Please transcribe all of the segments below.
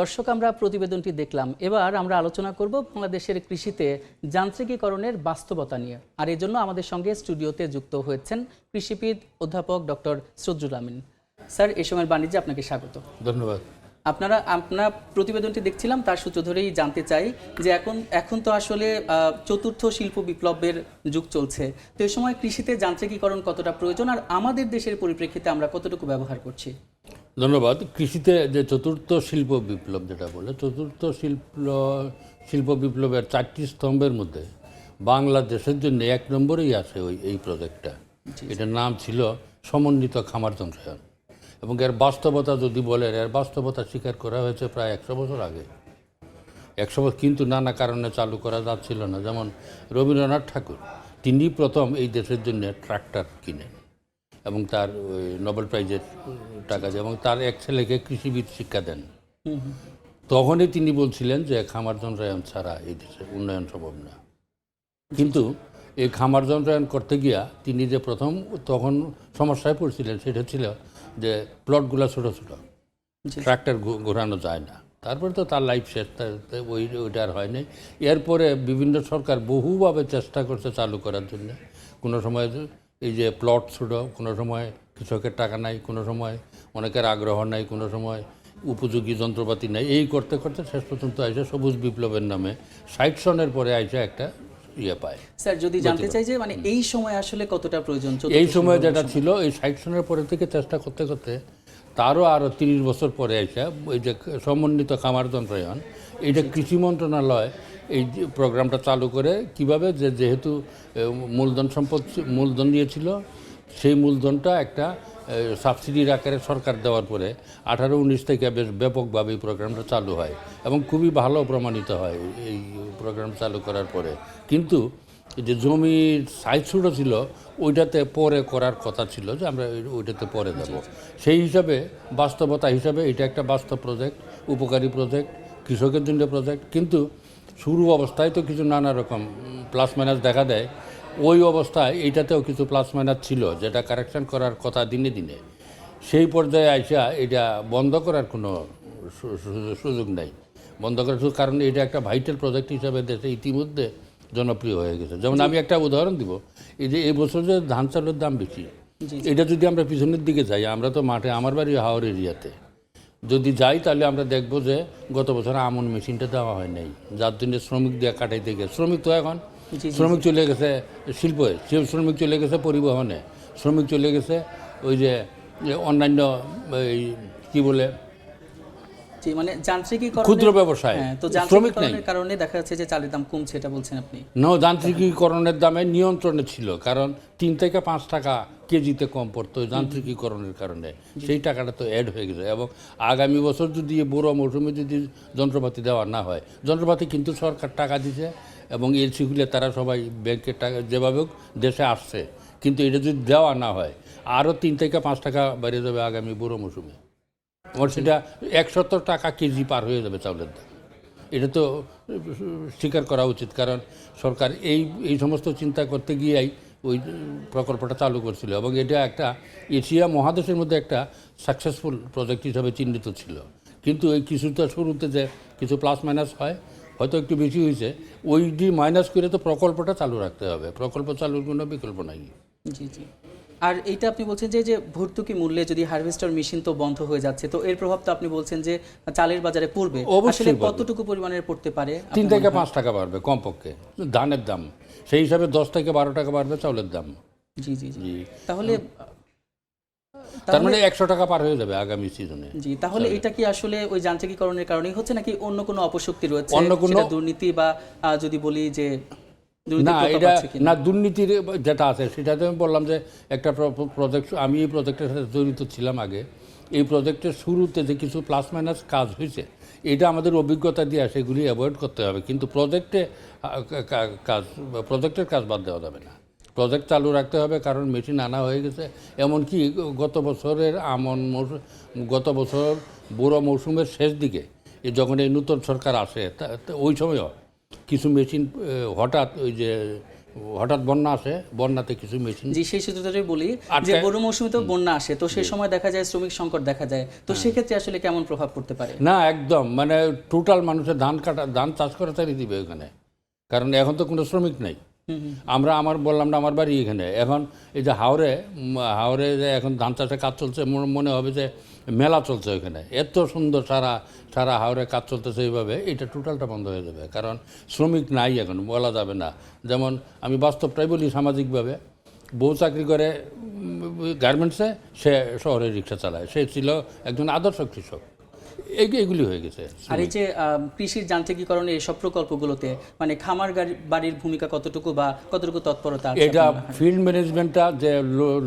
দর্শক আমরা প্রতিবেদনটি দেখলাম। এবার আমরা আলোচনা করব বাংলাদেশের কৃষিতে যান্ত্রিকীকরণের বাস্তবতা নিয়ে। আর এই জন্য আমাদের সঙ্গে স্টুডিওতে যুক্ত হয়েছেন কৃষিবিদ অধ্যাপক ডক্টর সজ্জুল আমিন। স্যার এই সময়ের বাণিজ্যে আপনাকে স্বাগত। ধন্যবাদ। আপনারা আপনার প্রতিবেদনটি দেখছিলাম তার সূত্র ধরেই জানতে চাই যে এখন এখন তো আসলে চতুর্থ শিল্প বিপ্লবের যুগ চলছে। তো এই সময় কৃষিতে যান্ত্রিকীকরণ কতটা প্রয়োজন? আর আমাদের দেশের পরিপ্রেক্ষিতে আমরা কতটুকু ব্যবহার করছি? ধন্যবাদ। কৃষিতে যে চতুর্থ শিল্প বিপ্লব যেটা বলে চতুর্থ শিল্প শিল্প বিপ্লবের চারটি স্তম্ভের মধ্যে বাংলাদেশের জন্য এক নম্বরেই আছে ওই এই প্রজেক্টটা এটার নাম ছিল সমন্বিত খামার যন্ত্রায়ন এবং এর বাস্তবতা যদি বলেন এর বাস্তবতা স্বীকার করা হয়েছে প্রায় একশো বছর আগে। একশো বছর কিন্তু নানা কারণে চালু করা যাচ্ছিল না। যেমন রবীন্দ্রনাথ ঠাকুর তিনি প্রথম এই দেশের জন্য ট্রাক্টর কিনেন। এবং তার ওই নোবেল প্রাইজের টাকা দিয়ে এবং তার এক ছেলেকে কৃষিবিদ শিক্ষা দেন। তখনই তিনি বলছিলেন যে খামার যন্ত্রায়ন ছাড়া এই দেশে উন্নয়ন সম্ভব না। কিন্তু এই খামার যন্ত্রায়ন করতে গিয়া তিনি যে প্রথম তখন সমস্যায় পড়ছিলেন সেটা ছিল যে প্লটগুলো ছোটো ছোটো। ট্রাক্টর ঘোরানো যায় না। তারপরে তো তার লাইফ শেষ ওই ওইটা আর হয়নি এরপরে বিভিন্ন সরকার বহুভাবে চেষ্টা করছে চালু করার জন্য। কোনো সময় এই যে প্লট ছোটো কোনো সময় কৃষকের টাকা নাই কোনো সময় অনেকের আগ্রহ নাই কোনো সময় উপযোগী যন্ত্রপাতি নাই এই করতে করতে শেষ পর্যন্ত আইসে সবুজ বিপ্লবের নামে ষাট সনের পরে আইসে একটা ইয়ে পায়। স্যার যদি জানতে চাই যে মানে এই সময় আসলে কতটা প্রয়োজন? এই সময় যেটা ছিল এই ষাট সনের পরে থেকে চেষ্টা করতে করতে তারও আরও তিরিশ বছর পরে এসে ওই যে সমন্বিত খামার যন্ত্রায়ন এইটা কৃষি মন্ত্রণালয় এই প্রোগ্রামটা চালু করে, কীভাবে যে যেহেতু মূলধন সম্পদ মূলধন দিয়েছিল, সেই মূলধনটা একটা সাবসিডির আকারে সরকার দেওয়ার পরে আঠারো উনিশ থেকে বেশ ব্যাপকভাবে এই প্রোগ্রামটা চালু হয় এবং খুবই ভালো প্রমাণিত হয় এই প্রোগ্রাম চালু করার পরে। কিন্তু যে জমির সাইজ ছোটো ছিল ওইটাতে পরে করার কথা ছিল যে আমরা ওইটাতে পরে দেব। সেই হিসাবে বাস্তবতা হিসাবে এটা একটা বাস্তব প্রজেক্ট উপকারী প্রজেক্ট কৃষকের জন্য প্রজেক্ট কিন্তু শুরু অবস্থায় তো কিছু নানা রকম প্লাস মাইনাস দেখা দেয়। ওই অবস্থায় এইটাতেও কিছু প্লাস মাইনাস ছিল যেটা কারেকশন করার কথা দিনে দিনে। সেই পর্যায়ে আইসা এটা বন্ধ করার কোনো সুযোগ নেই। বন্ধ করার কারণ এটা একটা ভাইটাল প্রজেক্ট হিসাবে দেশে ইতিমধ্যে জনপ্রিয় হয়ে গেছে। যেমন আমি একটা উদাহরণ দিব। এই যে এই বছর যে ধান চালের দাম বেশি এটা যদি আমরা পিছনের দিকে যাই আমরা তো মাঠে আমার বাড়ি হাওড় এরিয়াতে। যদি যাই তাহলে আমরা দেখব যে গত বছর আমন মেশিনটা দেওয়া হয় নাই। যার জন্য শ্রমিক দিয়ে কাটাইতে গেছে। শ্রমিক তো এখন শ্রমিক চলে গেছে শিল্পে শ্রমিক চলে গেছে পরিবহনে। শ্রমিক চলে গেছে ওই যে যে অন্যান্য এই কী বলে জি মানে যান্ত্রিকীকরণ ক্ষুদ্র ব্যবসায়। হ্যাঁ তো যান্ত্রিকীকরণের কারণে দেখা যাচ্ছে যে চালের দাম কমছে এটা বলছেন আপনি। ন যান্ত্রিকীকরণের দামে নিয়ন্ত্রণে ছিল কারণ তিন থেকে পাঁচ টাকা কেজিতে কম পড়তো যান্ত্রিকীকরণের কারণে। সেই টাকাটা তো অ্যাড হয়ে গেছে এবং আগামী বছর যদি বুড়ো মৌসুমে যদি যন্ত্রপাতি দেওয়া না হয় যন্ত্রপাতি কিন্তু সরকার টাকা দিছে এবং এলসিগুলো তারা সবাই ব্যাংকের টাকা যেভাবে হোক দেশে আসছে। কিন্তু এটা যদি দেওয়া না হয় আরও তিন থেকে পাঁচ টাকা বেড়ে যাবে আগামী বুড়ো মৌসুমে। আমার সেটা একশত টাকা কেজি পার হয়ে যাবে চাউলের দাম। এটা তো স্বীকার করা উচিত, কারণ সরকার এই এই সমস্ত চিন্তা করতে গিয়েই ওই প্রকল্পটা চালু করছিল এবং এটা একটা এশিয়া মহাদেশের মধ্যে একটা সাকসেসফুল প্রজেক্ট হিসাবে চিহ্নিত ছিল। কিন্তু এই কিছুটা শুরুতে যে কিছু প্লাস মাইনাস হয়, হয়তো একটু বেশি হয়েছে ওইটি মাইনাস করে তো প্রকল্পটা চালু রাখতে হবে। প্রকল্প চালুর কোনো বিকল্প নাই। জি জি। আর এইটা আপনি বলছেন যে যে ভর্তুকি মূল্যে যদি হারভেস্টার মেশিন তো বন্ধ হয়ে যাচ্ছে তো এর প্রভাব তো আপনি বলছেন যে চালের বাজারে পড়বে। অবশ্যই আসলে কতটুকু পরিমাণের পড়তে পারে তিন থেকে পাঁচ টাকা বাড়বে কমপক্ষে ধানের দাম। সেই হিসাবে দশ থেকে বারো টাকা বাড়বে চাউলের দাম। জি জি জি। তাহলে তার মানে একশো টাকা পার হয়ে যাবে আগামী সিজনে। জি তাহলে এটা কি আসলে ওই যান্ত্রিকীকরণের কারণেই হচ্ছে নাকি অন্য কোনো অপশক্তি রয়েছে অন্য কোনো- দুর্নীতি বা যদি বলি যে না এটা না দুর্নীতির যেটা আছে সেটাতে আমি বললাম যে একটা প্রজেক্ট আমি এই প্রজেক্টের সাথে জড়িত ছিলাম আগে। এই প্রজেক্টের শুরুতে যে কিছু প্লাস মাইনাস কাজ হয়েছে এটা আমাদের অভিজ্ঞতা দিয়ে সেগুলি অ্যাভয়েড করতে হবে। কিন্তু প্রজেক্টে কাজ প্রজেক্টের কাজ বাদ দেওয়া যাবে না। প্রজেক্ট চালু রাখতে হবে কারণ মেশিন আনা হয়ে গেছে। এমনকি গত বছরের আমন মৌসুম গত বছর বুড়ো মৌসুমের শেষ দিকে যখন এই নূতন সরকার আসে তা তা ওই সময়ও কিছু মেশিন হঠাৎ ওই যে হঠাৎ বন্যা আসে বন্যাতে কিছু মেশিন। জি সেই সূত্র ধরেই বলি যে গরু বড় মৌসুমে তো বন্যা আসে তো সেই সময় দেখা যায় শ্রমিক সংকট দেখা যায়। তো সেক্ষেত্রে আসলে কেমন প্রভাব পড়তে পারে? না একদম। মানে টোটাল মানুষের ধান কাটা ধান চাষ করে তারই দিবে ওখানে। কারণ এখন তো কোনো শ্রমিক নেই। আমরা আমার বললাম না, আমার বাড়ি এখানে। এখন এই যে হাওড়ে হাওড়ে যে এখন ধান চাষে কাজ চলছে মনে- মনে হবে যে মেলা চলছে ওইখানে। এত সুন্দর সারা সারা হাওড়ে কাজ চলতেছে এইভাবে, এটা টোটালটা বন্ধ হয়ে যাবে। কারণ শ্রমিক নাই এখন, বলা যাবে না। যেমন আমি বাস্তবটাই বলি সামাজিকভাবে, বউ চাকরি করে গার্মেন্টসে সে শহরে রিক্সা চালায়। সে ছিল একজন আদর্শ কৃষক। এইগুলি হয়ে গেছে আর এই যে কৃষির যান্ত্রিকীকরণে এইসব প্রকল্পগুলোতে মানে খামার বাড়ির ভূমিকা কতটুকু বা কতটুকু তৎপরতা এটা ফিল্ড ম্যানেজমেন্টটা যে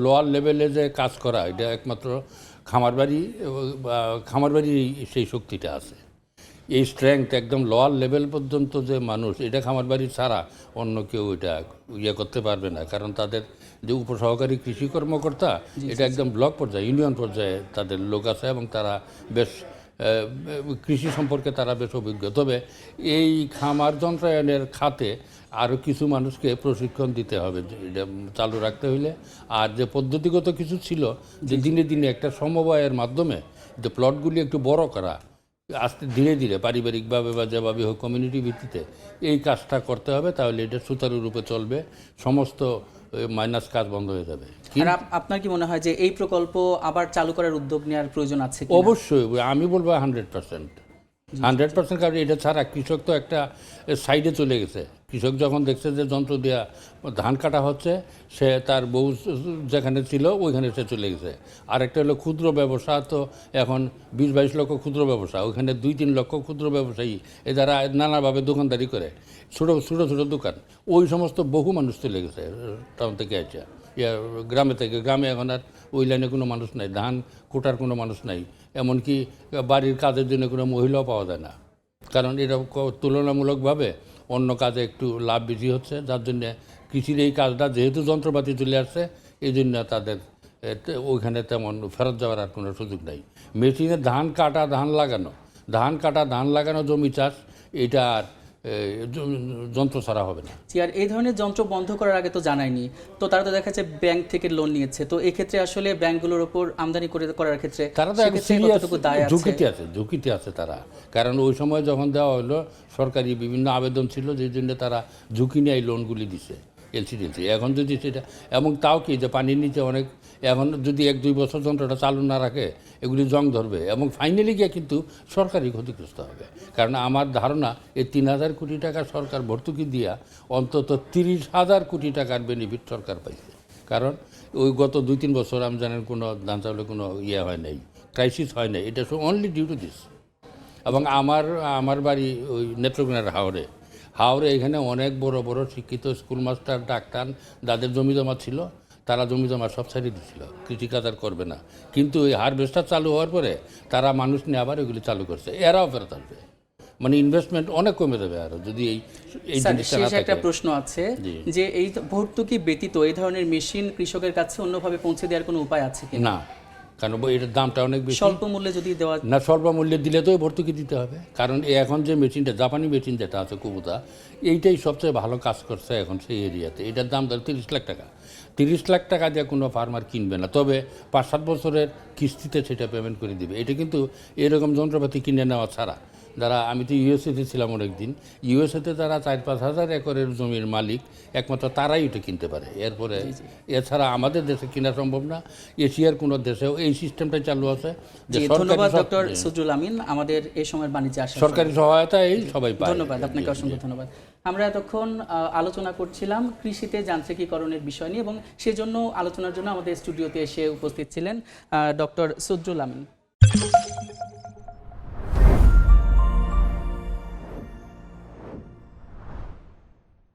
লোয়ার লেভেলে যে কাজ করা এটা একমাত্র খামার বাড়ি খামার বাড়ির সেই শক্তিটা আছে। এই স্ট্রেংথ একদম লোয়ার লেভেল পর্যন্ত যে মানুষ এটা খামার বাড়ি ছাড়া অন্য কেউ এটা ইয়ে করতে পারবে না। কারণ তাদের যে উপসহকারী কৃষি কর্মকর্তা এটা একদম ব্লক পর্যায়ে ইউনিয়ন পর্যায়ে তাদের লোক আছে এবং তারা বেশ কৃষি সম্পর্কে তারা বেশ অভিজ্ঞ। তবে এই খামার যন্ত্রায়নের খাতে আরও কিছু মানুষকে প্রশিক্ষণ দিতে হবে এটা চালু রাখতে হইলে। আর যে পদ্ধতিগত কিছু ছিল যে দিনে দিনে একটা সমবায়ের মাধ্যমে যে প্লটগুলি একটু বড় করা আস্তে ধীরে ধীরে পারিবারিকভাবে বা যেভাবে হোক কমিউনিটি ভিত্তিতে এই কাজটা করতে হবে তাহলে এটা সুচারু রূপে চলবে। সমস্ত মাইনাস কাজ বন্ধ হয়ে যাবে। আর আপনার কি মনে হয় যে এই প্রকল্প আবার চালু করার উদ্যোগ নেওয়ার প্রয়োজন আছে অবশ্যই আমি বলব হান্ড্রেড পার্সেন্ট হান্ড্রেড পার্সেন্ট কারণ এটা ছাড়া কৃষক তো একটা সাইডে চলে গেছে। কৃষক যখন দেখছে যে যন্ত্র দেওয়া ধান কাটা হচ্ছে, সে তার বউ যেখানে ছিল ওইখানে সে চলে গেছে। আর একটা হলো ক্ষুদ্র ব্যবসা তো এখন বিশ বাইশ লক্ষ ক্ষুদ্র ব্যবসা, ওইখানে দুই তিন লক্ষ ক্ষুদ্র ব্যবসায়ী, এ যারা নানাভাবে দোকানদারি করে, ছোটো ছোটো ছোটো দোকান, ওই সমস্ত বহু মানুষ চলে গেছে টাউন থেকে আছে ইয়া, গ্রামে থেকে, গ্রামে এখন আর ওই লাইনে কোনো মানুষ নাই, ধান কোটার কোনো মানুষ নাই, এমনকি বাড়ির কাজের জন্য কোনো মহিলাও পাওয়া যায় না। কারণ এটা তুলনামূলকভাবে অন্য কাজে একটু লাভ বেশি হচ্ছে, যার জন্য কৃষির এই কাজটা যেহেতু যন্ত্রপাতি চলে আসছে, এই জন্য তাদের ওইখানে তেমন ফেরত যাওয়ার আর কোনো সুযোগ নাই। মেশিনে ধান কাটা, ধান লাগানো, ধান কাটা, ধান লাগানো জমি চাষ, এটা আর যন্ত্র ছাড়া হবে না। আর এই ধরনের যন্ত্র বন্ধ করার আগে তো জানায়নি। তো তারা তো দেখা যাচ্ছে ব্যাংক থেকে লোন নিয়েছে। তো এক্ষেত্রে আসলে ব্যাংকগুলোর উপর আমদানি করে করার ক্ষেত্রে তারা তো ঝুঁকিতে আছে ঝুঁকিতে আছে তারা। কারণ ওই সময় যখন দেওয়া হলো সরকারি বিভিন্ন আবেদন ছিল যে জন্য তারা ঝুঁকি নিয়ে এই লোনগুলি দিছে। এলসিডিসি এখন যদি সেটা এবং তাও কি যে পানির নিচে অনেক এখন যদি এক দুই বছর যন্ত্রটা চালু না রাখে, এগুলি জং ধরবে। এবং ফাইনালি গিয়ে কিন্তু সরকারই ক্ষতিগ্রস্ত হবে। কারণ আমার ধারণা, এই তিন হাজার কোটি টাকা সরকার ভর্তুকি দিয়া অন্তত তিরিশ হাজার কোটি টাকার বেনিফিট সরকার পাইছে। কারণ ওই গত দুই তিন বছর আমি জানেন কোনো ধান চাউলে কোনো ইয়ে হয় নাই ক্রাইসিস হয় নাই। এটা অনলি ডিউ টু দিস এবং আমার আমার বাড়ি ওই নেত্রকোনার হাওড়ে হাওড়ে এখানে অনেক বড় বড় শিক্ষিত স্কুল মাস্টার ডাক্তার যাদের জমি জমা ছিল তারা জমি জমা সব ছেড়ে দিচ্ছিল কৃষিকাজ আর করবে না। কিন্তু এই হারভেস্টার চালু হওয়ার পরে তারা মানুষ নিয়ে আবার এগুলি চালু করছে। এরাও ফেরত আসবে। মানে ইনভেস্টমেন্ট অনেক কমে যাবে আরও যদি এই এই জিনিসটা একটা প্রশ্ন আছে যে এই ভর্তুকি ব্যতীত এই ধরনের মেশিন কৃষকের কাছে অন্যভাবে পৌঁছে দেওয়ার কোনো উপায় আছে কি না। কারণ এটার দামটা অনেক বেশি। স্বল্প মূল্যে যদি দেওয়া না স্বল্প মূল্যে দিলে তো ভর্তুকি দিতে হবে। কারণ এই এখন যে মেশিনটা জাপানি মেশিন যেটা আছে কুবুদা এইটাই সবচেয়ে ভালো কাজ করছে এখন সেই এরিয়াতে। এটার দাম ধর তিরিশ লাখ টাকা। তিরিশ লাখ টাকা দিয়ে কোনো ফার্মার কিনবে না। তবে পাঁচ সাত বছরের কিস্তিতে সেটা পেমেন্ট করে দিবে। এটা কিন্তু এরকম যন্ত্রপাতি কিনে নেওয়া ছাড়া। যারা আমি তো ইউএসএতে ছিলাম অনেকদিন ইউএসএতে যারা চার পাঁচ হাজার একরের জমির মালিক একমাত্র তারাই এটা কিনতে পারে। এরপরে এছাড়া আমাদের দেশে কিনা সম্ভব না এশিয়ার কোনো দেশেও এই সিস্টেমটাই চালু আছে ধন্যবাদ ডক্টর সজরুল আমিন আমাদের এই সময়ের বাণিজ্যে আসা সরকারি সহায়তা এই সবাই পায়। ধন্যবাদ আপনাকে অসংখ্য ধন্যবাদ। আমরা এতক্ষণ আলোচনা করছিলাম কৃষিতে যান্ত্রিকীকরণের বিষয় নিয়ে এবং সেজন্য আলোচনার জন্য আমাদের স্টুডিওতে এসে উপস্থিত ছিলেন ডক্টর সজ্জুল আমিন।